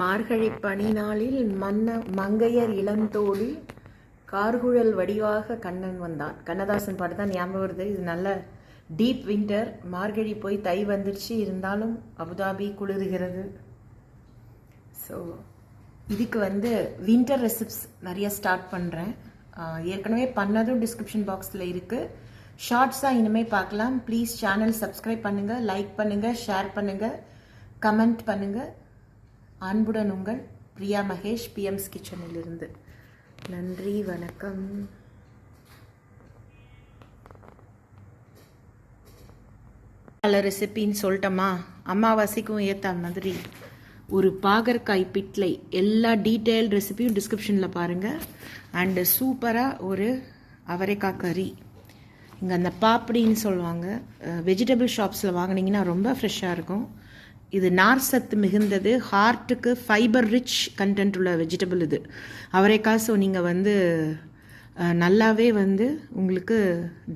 மார்கழி பனி நாளில் மன்ன மங்கையர் இளந்தோடி கார்குழல் வடிவாக கண்ணன் வந்தான். கண்ணதாசன் பாட்டு தான் ஞாபகம் வருது. இது நல்ல டீப் வின்டர் மார்கழி போய் தை வந்துடுச்சு இருந்தாலும் அபுதாபி குளிர்கிறது. ஸோ இதுக்கு வந்து வின்டர் ரெசிப்ஸ் நிறைய ஸ்டார்ட் பண்ணுறேன் ஏற்கனவே பண்ணதும் டிஸ்கிரிப்ஷன் பாக்ஸில் இருக்குது ஷார்ட்ஸாக இனிமேல் பார்க்கலாம். ப்ளீஸ் சேனல் சப்ஸ்கிரைப் பண்ணுங்கள் லைக் பண்ணுங்கள் ஷேர் பண்ணுங்கள் கமெண்ட் பண்ணுங்கள் அன்புடன் உங்கள் பிரியா மகேஷ் பிஎம்ஸ் கிச்சனிலிருந்து நன்றி வணக்கம். பல ரெசிபின்னு சொல்லிட்டோமா? அமாவாசைக்கும் ஏற்ற மாதிரி ஒரு பாகற்காய் பிட்லை எல்லா டீட்டெயில் ரெசிபியும் டிஸ்கிரிப்ஷனில் பாருங்கள் அண்டு சூப்பராக ஒரு அவரைக்காய் கறி. இங்கே அந்த பாப்படின்னு சொல்லுவாங்க. வெஜிடபிள் ஷாப்ஸில் வாங்கினீங்கன்னா ரொம்ப ஃப்ரெஷ்ஷாக இருக்கும். இது நார் சத்து மிகுந்தது ஹார்ட்டுக்கு ஃபைபர் ரிச் கண்டென்ட் உள்ள வெஜிடபிள் இது. அவரைக்காய் ஸோ நீங்கள் வந்து நல்லாவே வந்து உங்களுக்கு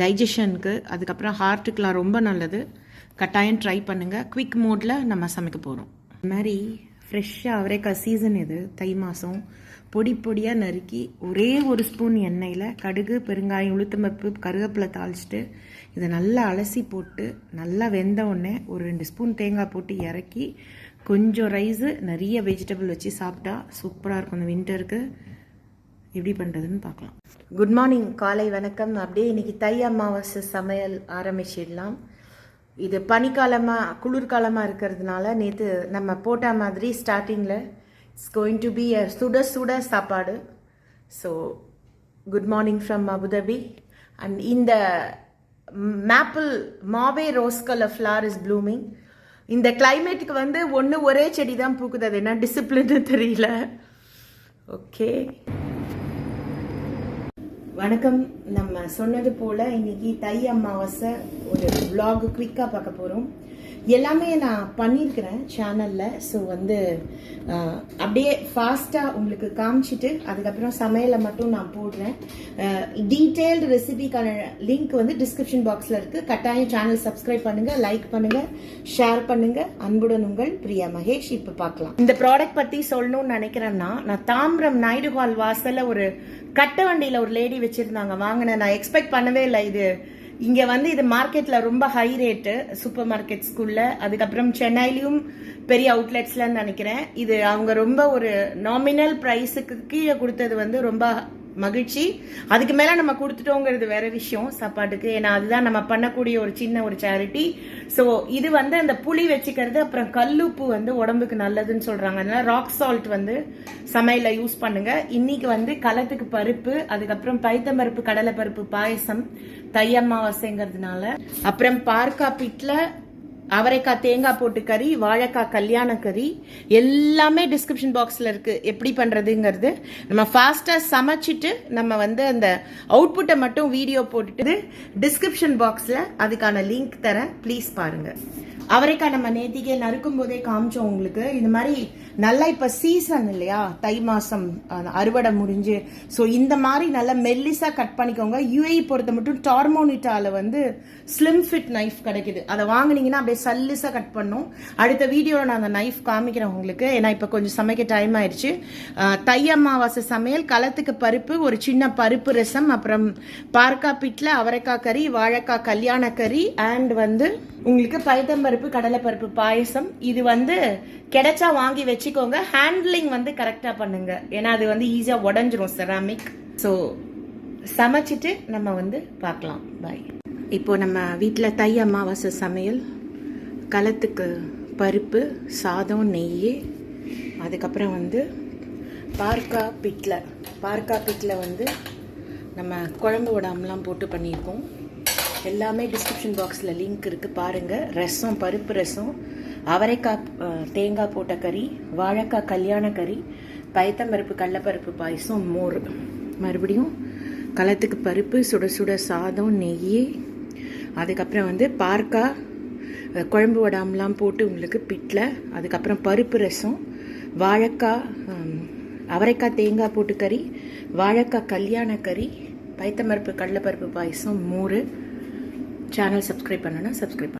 டைஜஷனுக்கு அதுக்கப்புறம் ஹார்ட்டுக்கெலாம் ரொம்ப நல்லது. கட்டாயம் ட்ரை பண்ணுங்கள் குவிக் மோடில் நம்ம சமைக்க போகிறோம் இது மாதிரி ஃப்ரெஷ்ஷாக அவரைக்காய் சீசன் இது தை மாதம் பொடி பொடியாக நறுக்கி ஒரே ஒரு ஸ்பூன் எண்ணெயில் கடுகு பெருங்காயம் உளுத்தம்பருப்பு கருவேப்பிலை தாளிச்சிட்டு இதை நல்லா அலசி போட்டு நல்லா வெந்த உடனே ஒரு ரெண்டு ஸ்பூன் தேங்காய் போட்டு இறக்கி கொஞ்சம் ரைஸு நிறைய வெஜிடபிள் வச்சு சாப்பிட்டா சூப்பராக இருக்கும். இந்த வின்டருக்கு எப்படி பண்ணுறதுன்னு பார்க்கலாம். குட் மார்னிங் காலை வணக்கம். அப்படியே இன்னைக்கு தை அமாவாசை சமையல் ஆரம்பிச்சிடலாம். இது பனிக்காலமாக குளிர்காலமாக இருக்கிறதுனால நேற்று நம்ம போட்ட மாதிரி ஸ்டார்டிங்கில் it's going to be a சுட சுட சாப்பாடு. So good morning from Abu Dhabi and இந்த மேப்பிள் மாவே rose colour flower is blooming இந்த கிளைமேட்டுக்கு வந்து ஒன்று ஒரே செடி தான் பூக்குது. அது என்ன டிசிப்ளின்னு தெரியல. ஓகே வணக்கம். நம்ம சொன்னது போல் இன்னைக்கு தை அமாவாசை ஒரு விலாகு குவிக்காக பார்க்க போகிறோம் எல்லாமே நான் பண்ணியிருக்கிறேன் சேனலில் ஸோ வந்து அப்படியே ஃபாஸ்ட்டாக உங்களுக்கு காமிச்சிட்டு அதுக்கப்புறம் சமையலை மட்டும் நான் போடுறேன். டீட்டெயில்டு ரெசிபிக்கான லிங்க் வந்து டிஸ்கிரிப்ஷன் பாக்ஸில் இருக்குது கட்டாயம் சேனல் சப்ஸ்கிரைப் பண்ணுங்கள் லைக் பண்ணுங்கள் ஷேர் பண்ணுங்கள் அன்புடன் உங்கள் பிரியா மகேஷ். இப்போ பார்க்கலாம். இந்த ப்ராடக்ட் பற்றி சொல்லணும்னு நினைக்கிறேன்னா நான் தாம்பரம் நாயுடு ஹால் ஒரு கட்ட வண்டியில் ஒரு லேடி வச்சுருந்தாங்க. வாங்கினேன். நான் எக்ஸ்பெக்ட் பண்ணவே இல்லை இது. இங்கே வந்து இது மார்க்கெட்டில் ரொம்ப ஹை ரேட்டு சூப்பர் மார்க்கெட்ஸ்குள்ள அதுக்கப்புறம் சென்னையிலையும் பெரிய அவுட்லெட்ஸ்லன்னு நினைக்கிறேன். இது அவங்க ரொம்ப ஒரு நாமினல் ப்ரைஸுக்கு கீழே கொடுத்தது வந்து ரொம்ப மகிழ்ச்சி. அதுக்கு மேலே நம்ம கொடுத்துட்டோங்கிறது வேற விஷயம் சாப்பாட்டுக்கு. ஏன்னா அதுதான் நம்ம பண்ணக்கூடிய ஒரு சின்ன ஒரு சேரிட்டி ஸோ இது வந்து அந்த புளி வச்சுக்கிறது அப்புறம் கல்லுப்பு வந்து உடம்புக்கு நல்லதுன்னு சொல்றாங்க. அதனால ராக் சால்ட் வந்து சமையல யூஸ் பண்ணுங்க. இன்னைக்கு வந்து களத்துக்கு பருப்பு அதுக்கப்புறம் பைத்தம்பருப்பு கடலை பருப்பு பாயசம் தை அமாவாசைங்கிறதுனால. அப்புறம் பார்க்கா பிட்ல அவரைக்காய் தேங்காய் போட்டு கறி வாழைக்காய் கல்யாண கறி எல்லாமே டிஸ்கிரிப்ஷன் பாக்ஸில் இருக்குது எப்படி பண்ணுறதுங்கிறது நம்ம ஃபாஸ்ட்டாக சமைச்சிட்டு நம்ம வந்து அந்த அவுட்புட்டை மட்டும் வீடியோ போட்டுட்டு டிஸ்கிரிப்ஷன் பாக்ஸில் அதுக்கான லிங்க் தரேன். ப்ளீஸ் பாருங்கள் அவரைக்காய் நம்ம நேத்திக்கே நறுக்கும் போதே காமிச்சோம் உங்களுக்கு. இந்த மாதிரி நல்லா இப்ப சீசன் இல்லையா? தை மாசம் அறுவடை முடிஞ்சு. ஸோ இந்த மாதிரி நல்லா மெல்லிசா கட் பண்ணிக்கோங்க. யூஏ பொறுத்த மட்டும் டார்மோனிட்டால வந்து ஸ்லிம் ஃபிட் நைஃப் கிடைக்குது. அதை வாங்குனீங்கன்னா அப்படியே சல்லிசா கட் பண்ணும். அடுத்த வீடியோவில் நான் அந்த நைஃப் காமிக்கிறேன் உங்களுக்கு. ஏன்னா இப்போ கொஞ்சம் சமைக்க டைம் ஆயிடுச்சு தை அமாவாசை சமையல் களத்துக்கு பருப்பு ஒரு சின்ன பருப்பு ரசம் அப்புறம் பார்க்கா பிட்ல அவரைக்காய் கறி வாழைக்காய் கல்யாண கறி அண்ட் வந்து உங்களுக்கு பைத்தம்பருப்பு கடலைப்பருப்பு பாயசம். இது வந்து கிடைச்சா வாங்கி வச்சுக்கோங்க. ஹேண்ட்லிங் வந்து கரெக்டாக பண்ணுங்க. ஏன்னா அது வந்து ஈஸியாக உடஞ்சிரும் செராமிக் ஸோ சமைச்சிட்டு நம்ம வந்து பார்க்கலாம். பாய் இப்போ நம்ம வீட்டில் தை அமாவாசை சமையல். களத்துக்கு பருப்பு சாதம் நெய் அதுக்கப்புறம் வந்து பார்க்கா பிட்டில் பார்க்கா பிட்டில் வந்து நம்ம குழம்பு உடம்புலாம் போட்டு பண்ணியிருக்கோம். எல்லாமே டிஸ்கிரிப்ஷன் பாக்ஸில் லிங்க் இருக்குது பாருங்கள் ரசம் பருப்பு ரசம் அவரைக்காய் தேங்காய் போட்ட கறி வாழைக்காய் கல்யாண கறி பயத்தம்பருப்பு கடலப்பருப்பு பாயசம் மோர். மறுபடியும் களத்துக்கு பருப்பு சுட சுட சாதம் நெய் அதுக்கப்புறம் வந்து பார்க்கா குழம்பு வடாமலாம் போட்டு உங்களுக்கு பிட்டில் அதுக்கப்புறம் பருப்பு ரசம் வாழைக்காய் அவரைக்காய் தேங்காய் போட்டு கறி வாழைக்காய் கல்யாண கறி பைத்தம்பருப்பு கடலப்பருப்பு பாயசம் மோர். சேனல் சப்ஸ்கிரைப் பண்ணனா சப்ஸ்கிரைப்